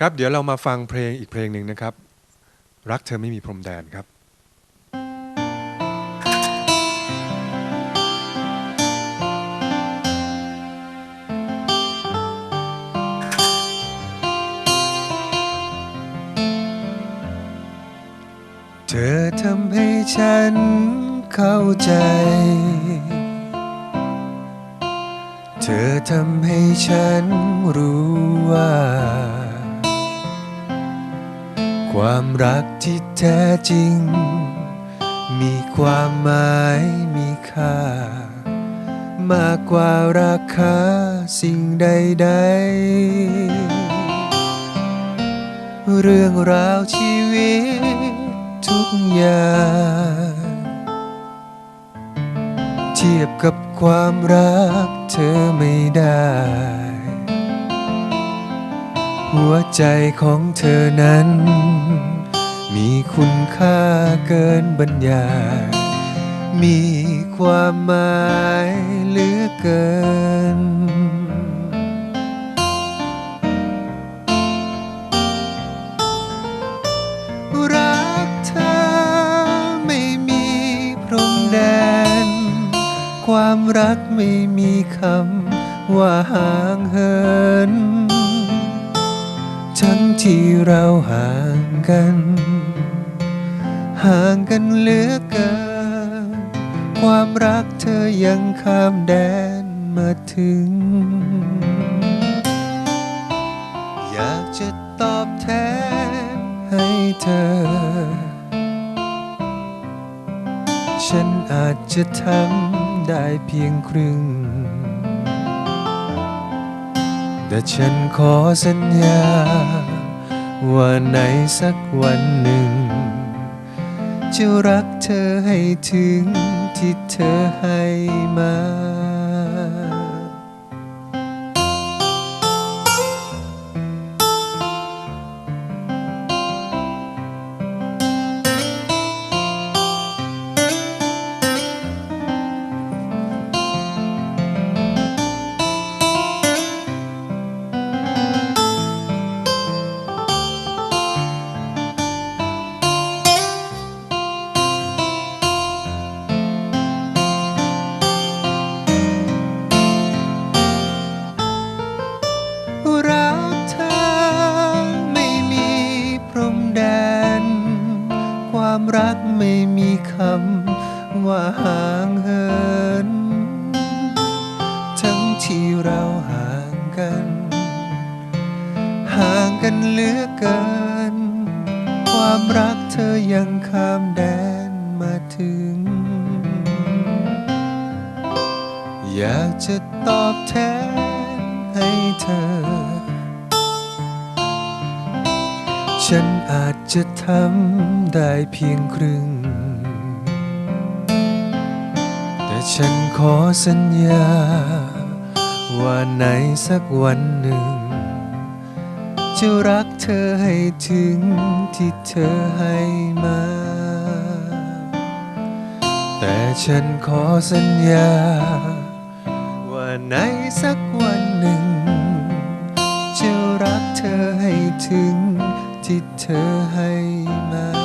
ครับเดี๋ยวเรามาฟังเพลงอีกเพลงหนึ่งนะครับ รักเธอไม่มีพรมแดนครับเธอทำให้ฉันเข้าใจ เธอทำให้ฉันรู้ว่า ความรักที่แท้จริง มีความหมายมีค่า มากกว่าราคาสิ่งใด ๆ เรื่องราวชีวิตทุกอย่าง เทียบกับความรักเธอไม่ได้ หัวใจของเธอนั้น มีคุณค่าเกินบรรยายมีความหมายเหลือเกิน รักเธอไม่มีพรมแดน ความรักไม่มีคำว่าห่างเหิน ทั้งที่เราห่างกัน ห่างกันเหลือเกิน ความรักเธอยังข้ามแดนมาถึง อยากจะตอบแทนให้เธอ ฉันอาจจะทำได้เพียงครึ่ง แต่ฉันขอสัญญา ว่าในสักวันหนึ่ง จะรักเธอให้ถึงที่เธอให้มา รักไม่มีคำว่าห่างเหิน ทั้งที่เราห่างกัน ห่างกันเหลือเกิน ความรักเธอยังข้ามแดนมาถึง อยากจะตอบแทนให้เธอ ฉันอาจจะทำได้เพียงครึ่ง แต่ฉันขอสัญญา ว่าในสักวันหนึ่ง จะรักเธอให้ถึงที่เธอให้มา แต่ฉันขอสัญญา ว่าในสักวันหนึ่ง จะรักเธอให้ถึง ที่เธอให้มา